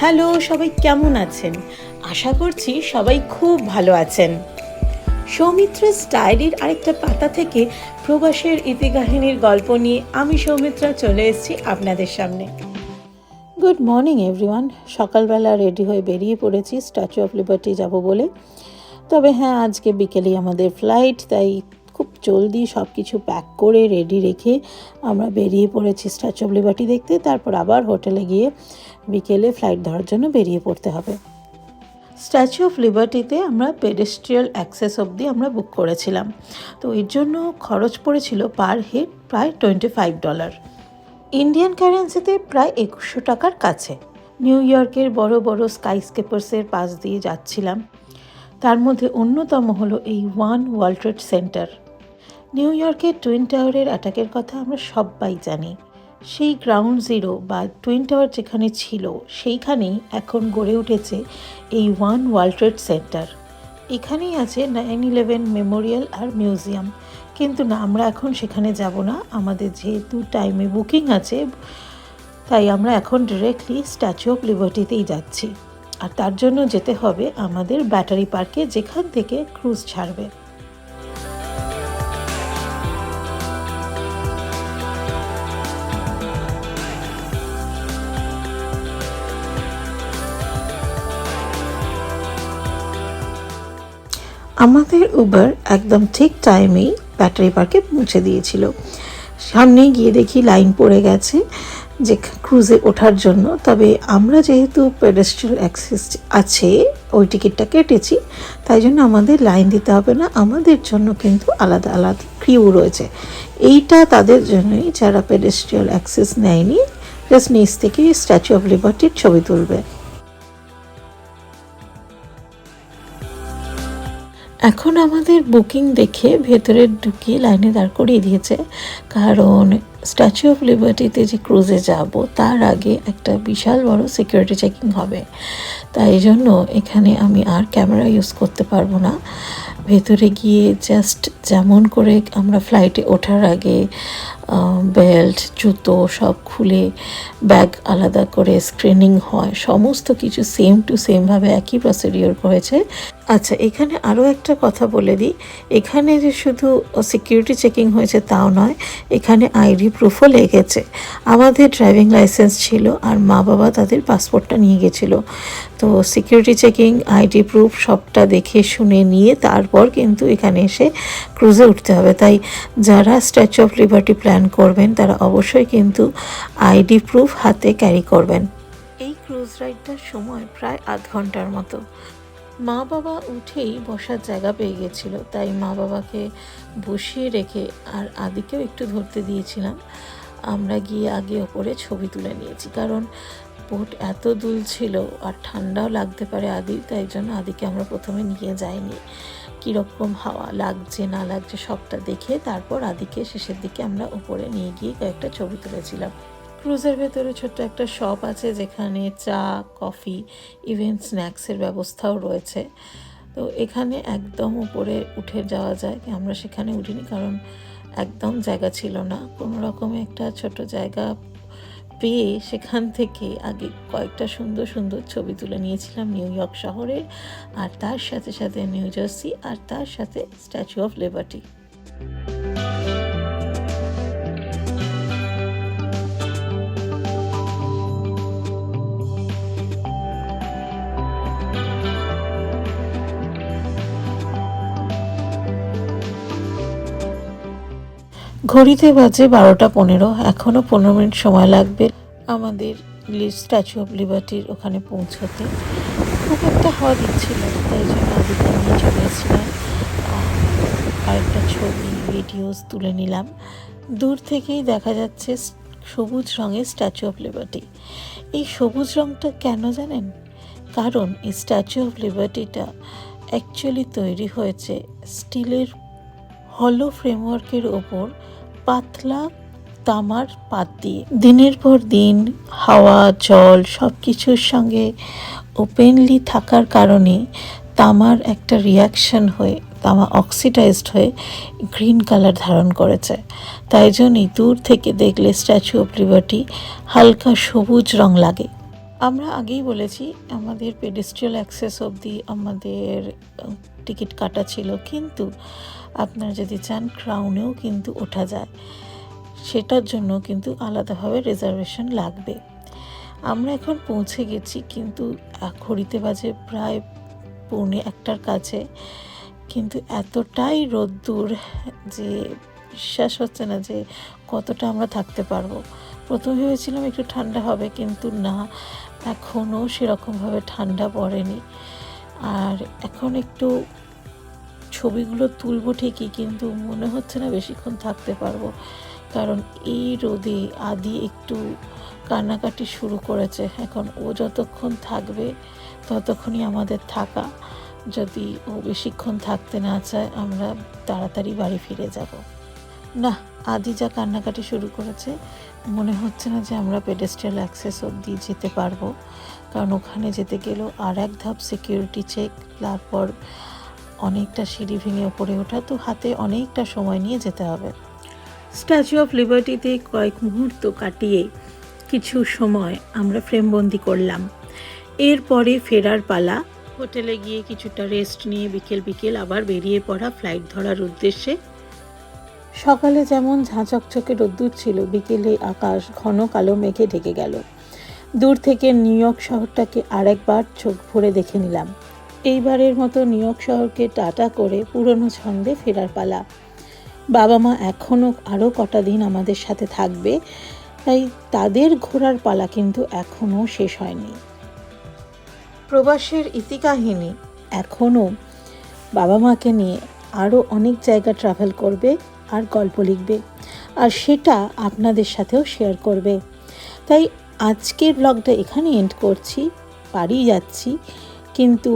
Hello, সবাই কেমন আছেন? আশা করছি সবাই খুব ভালো আছেন। সৌমিত্রা স্টাইলির আরেকটা পাতা থেকে প্রবাসের ইতিকাহিনীর গল্প নিয়ে আমি সৌমিত্রা চলে এসেছি আপনাদের সামনে। গুড মর্নিং এভরিওয়ান সকালবেলা রেডি হয়ে বেরিয়ে পড়েছি স্ট্যাচু অফ লিবার্টি যাব বলে। তবে হ্যাঁ আজকে বিকেলেই আমাদের ফ্লাইট তাই খুব জলদি সব কিছু প্যাক করে রেডি রেখে আমরা বেরিয়ে পড়েছি স্ট্যাচু অফ লিবার্টি দেখতে। তারপর আবার হোটেলে গিয়ে বিকেলে ফ্লাইট ধরার জন্য বেরিয়ে পড়তে হবে। স্ট্যাচু অফ লিবার্টিতে আমরা পেডেস্ট্রিয়াল অ্যাক্সেস অবধি আমরা বুক করেছিলাম। তো এর জন্য খরচ পড়েছিল পার হেড প্রায় টোয়েন্টি ফাইভ ডলার ইন্ডিয়ান কারেন্সিতে প্রায় একুশশো টাকার কাছে। নিউ ইয়র্কের বড় বড় স্কাইস্কেপার্সের পাশ দিয়ে যাচ্ছিলাম। তার মধ্যে অন্যতম হলো এই one world trade center New ইয়র্কের টুইন টাওয়ারের অ্যাটাকের কথা আমরা সবাই জানি। সেই গ্রাউন্ড জিরো বা টুইন টাওয়ার যেখানে ছিল, সেইখানেই এখন গড়ে উঠেছে এই ওয়ান ওয়ার্ল্ড ট্রেড সেন্টার এখানেই আছে নাইন ইলেভেন মেমোরিয়াল আর মিউজিয়াম কিন্তু না, আমরা এখন সেখানে যাব না। আমাদের যেহেতু টাইমে বুকিং আছে, তাই আমরা এখন ডিরেক্টলি স্ট্যাচু অফ লিবার্টিতেই যাচ্ছি। আর তার জন্য যেতে হবে আমাদের ব্যাটারি পার্কে যেখান থেকে ক্রুজ ছাড়বে। আমাদের উবার একদম ঠিক টাইমেই ব্যাটারি পার্কে পৌঁছে দিয়েছিল। সামনে গিয়ে দেখি লাইন পড়ে গেছে যে ক্রুজে ওঠার জন্য। তবে আমরা যেহেতু পেডেস্ট্রিয়াল অ্যাক্সেস আছে, ওই টিকিটটা কেটেছি, তাই জন্য আমাদের লাইন দিতে হবে না। আমাদের জন্য কিন্তু আলাদা আলাদা ক্রিউ রয়েছে। এইটা তাদের জন্যই যারা পেডেস্ট্রিয়াল অ্যাক্সেস নেয়নি জাস্ট নিচ থেকে স্ট্যাচু অফ লিবার্টির ছবি তুলবে। এখন আমাদের বুকিং দেখে ভেতরে ঢুকিয়ে লাইনে দাঁড় করিয়ে দিয়েছে, কারণ স্ট্যাচু অফ লিবার্টিতে যে ক্রুজে যাব, তার আগে একটা বিশাল বড় সিকিউরিটি চেকিং হবে। তাই জন্য এখানে আমি আর ক্যামেরা ইউজ করতে পারব না। ভেতরে গিয়ে জাস্ট যেমন করে আমরা ফ্লাইটে ওঠার আগে বেল্ট জুতো সব খুলে ব্যাগ আলাদা করে স্ক্রিনিং হয়। সমস্ত কিছু সেম টু সেমভাবে একই প্রসিডিওর করেছে। আচ্ছা এখানে আরও একটা কথা বলে দিই। এখানে যে শুধু সিকিউরিটি চেকিং হয়েছে তাও নয়, এখানে আইডি প্রুফও লেগেছে। আমাদের ড্রাইভিং লাইসেন্স ছিল আর মা বাবা তাদের পাসপোর্টটা নিয়ে গেছিল। তো সিকিউরিটি চেকিং আইডি প্রুফ সবটা দেখে শুনে নিয়ে তারপর কিন্তু এখানে এসে ক্রুজে উঠতে হবে। তাই যারা স্ট্যাচু অফ লিবার্টি প্ল্যান করবেন, তারা অবশ্যই কিন্তু আইডি প্রুফ হাতে ক্যারি করবেন। এই ক্রুজ রাইডটার সময় প্রায় আধ ঘণ্টার মতো। মা বাবা উঠেই বসার জায়গা পেয়ে গেছিল, তাই মা বাবাকে বসিয়ে রেখে আর আদিকেও একটু ধরতে দিয়েছিলাম। আমরা গিয়ে আগে ওপরে ছবি তুলে নিয়েছি, কারণ বোট এত দুল ছিল আর ঠান্ডাও লাগতে পারে আদি তাই জন্য আদিকে আমরা প্রথমে নিয়ে যাইনি। কীরকম হাওয়া লাগছে, না লাগছে সবটা দেখে তারপর আদিকে শেষের দিকে আমরা উপরে নিয়ে গিয়ে কয়েকটা ছবি তুলেছিলাম। ক্রুজের ভেতরে ছোট্ট একটা শপ আছে যেখানে চা, কফি, ইভেন স্ন্যাক্সের ব্যবস্থাও রয়েছে। তো এখানে একদম উপরে উঠে যাওয়া যায়, আমরা সেখানে উঠিনি কারণ একদম জায়গা ছিল না। কোনো রকমে একটা ছোট জায়গা পেয়ে সেখান থেকে আগে কয়েকটা সুন্দর সুন্দর ছবি তুলে নিয়েছিলাম নিউ ইয়র্ক শহরের আর তার সাথে সাথে নিউ জার্সি, আর তার সাথে স্ট্যাচু অফ লিবার্টি। ঘড়িতে বাজে বারোটা পনেরো। এখনও পনেরো মিনিট সময় লাগবে আমাদের স্ট্যাচু অফ লিবার্টির ওখানে পৌঁছতে। খুব একটা হওয়া দিচ্ছিল তাই জন্য আদিকে নিয়ে চলে এসেছিলাম। আরেকটা ছবি, ভিডিওস তুলে নিলাম। দূর থেকেই দেখা যাচ্ছে সবুজ রঙের স্ট্যাচু অফ লিবার্টি। এই সবুজ রঙটা কেন জানেন? কারণ এই স্ট্যাচু অফ লিবার্টিটা অ্যাকচুয়ালি তৈরি হয়েছে স্টিলের হলো ফ্রেমওয়ার্কের ওপর পাতলা তামার পাত দিয়ে দিনের পর দিন হাওয়া, জল সব কিছুর সঙ্গে ওপেনলি থাকার কারণে তামার একটা রিয়াকশন হয়ে, তামা অক্সিডাইজড হয়ে গ্রিন কালার ধারণ করেছে। তাই জন্যই দূর থেকে দেখলে স্ট্যাচু অফ লিবার্টি হালকা সবুজ রং লাগে। আমরা আগেই বলেছি, আমাদের পেডেস্ট্রিয়াল অ্যাক্সেস অবধি আমাদের টিকিট কাটা ছিল, কিন্তু আপনারা যদি চান ক্রাউনেও কিন্তু ওঠা যায়। সেটার জন্য কিন্তু আলাদাভাবে রিজার্ভেশন লাগবে। আমরা এখন পৌঁছে গেছি, কিন্তু ঘড়িতে বাজে প্রায় পৌনে একটার কাছে। কিন্তু এতটাই রোদ্দুর যে, বিশ্বাস হচ্ছে না যে কতটা আমরা থাকতে পারব। প্রথমে ভেবেছিলাম একটু ঠান্ডা হবে, কিন্তু না, এখনও সেরকমভাবে ঠান্ডা পড়েনি। আর এখন একটু ছবিগুলো তুলবো ঠিকই, কিন্তু মনে হচ্ছে না বেশিক্ষণ থাকতে পারব। কারণ এই রোদে আদি একটু কান্নাকাটি শুরু করেছে। এখন ও যতক্ষণ থাকবে, ততক্ষণই আমাদের থাকা। যদি ও বেশিক্ষণ থাকতে না চায়, আমরা তাড়াতাড়ি বাড়ি ফিরে যাব। না, আদি যা কান্নাকাটি শুরু করেছে মনে হচ্ছে না যে আমরা পেডেস্ট্রিয়াল অ্যাক্সেস অবধি যেতে পারব। কারণ ওখানে যেতে গেলেও আর এক ধাপ সিকিউরিটি চেক তারপর অনেকটা সিঁড়ি ভেঙে ওপরে ওঠা, তো হাতে অনেকটা সময় নিয়ে যেতে হবে। স্ট্যাচু অফ লিবার্টিতে কয়েক মুহূর্ত কাটিয়ে কিছু সময় আমরা ফ্রেমবন্দি করলাম। এরপরে ফেরার পালা, হোটেলে গিয়ে কিছুটা রেস্ট নিয়ে বিকেল বিকেল আবার বেরিয়ে পড়া ফ্লাইট ধরার উদ্দেশ্যে সকালে যেমন ঝাঁচকচকে রোদ্দুর ছিল, বিকেলে আকাশ ঘন কালো মেঘে ঢেকে গেল। দূর থেকে নিউ ইয়র্ক শহরটাকে আরেকবার চোখ ভরে দেখে নিলাম। এইবারের মতো নিউ ইয়র্ক শহরকে টাটা করে পুরনো ছন্দে ফেরার পালা। বাবা মা এখনও আরও কটা দিন আমাদের সাথে থাকবে, তাই তাদের ঘোরার পালা কিন্তু এখনও শেষ হয়নি। প্রবাসের ইতিকাহিনী এখনও বাবা মাকে নিয়ে আরও অনেক জায়গা ট্রাভেল করবে আর গল্প লিখবে। আর সেটা আপনাদের সাথেও শেয়ার করবে। তাই আজকের ব্লগটা এখানে এন্ড করছি বাড়ি যাচ্ছি। কিন্তু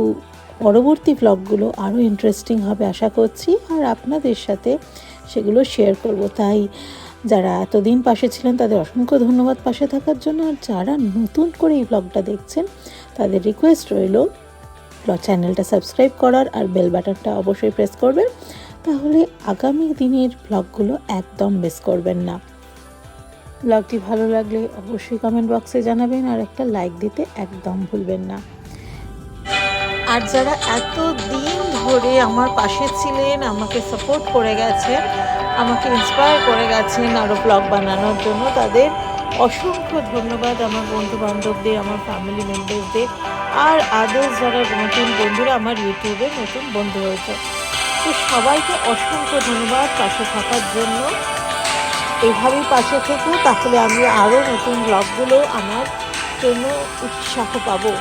পরবর্তী ব্লগগুলো আরও ইন্টারেস্টিং হবে আশা করছি, আর আপনাদের সাথে সেগুলো শেয়ার করব। তাই যারা এতদিন পাশে ছিলেন, তাদের অসংখ্য ধন্যবাদ পাশে থাকার জন্য। আর যারা নতুন করে এই ব্লগটা দেখছেন, তাদের রিকোয়েস্ট রইল চ্যানেলটা সাবস্ক্রাইব করার আর বেল বাটনটা অবশ্যই প্রেস করবেন। তাহলে আগামী দিনের ব্লগগুলো একদম মিস করবেন না। ব্লগটি ভালো লাগলে অবশ্যই কমেন্ট বক্সে জানাবেন আর একটা লাইক দিতে একদম ভুলবেন না। আর যারা এত দিন ধরে আমার পাশে ছিলেন, আমাকে সাপোর্ট করে গেছেন, আমাকে ইন্সপায়ার করে গেছেন আরও ব্লগ বানানোর জন্য, তাদের অসংখ্য ধন্যবাদ আমার বন্ধু বান্ধবদের আমার ফ্যামিলি মেম্বারসদের আর আদার্স যারা নতুন বন্ধুরা আমার ইউটিউবে নতুন বন্ধু হয়েছে। তো সবাইকে অসংখ্য ধন্যবাদ পাশে থাকার জন্য। এভাবেই পাশে থেকো, তাহলে আমি আরও নতুন ব্লগগুলো আমার জন্য উৎসাহ পাবো।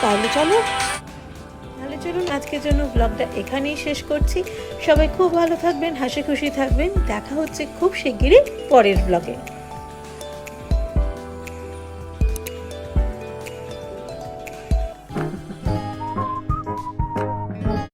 তাহলে চলো। তাহলে চলুন, আজকের জন্য ব্লগটা এখানেই শেষ করছি। সবাই খুব ভালো থাকবেন হাসি খুশি থাকবেন। দেখা হচ্ছে খুব শিগগিরই পরের ব্লগে।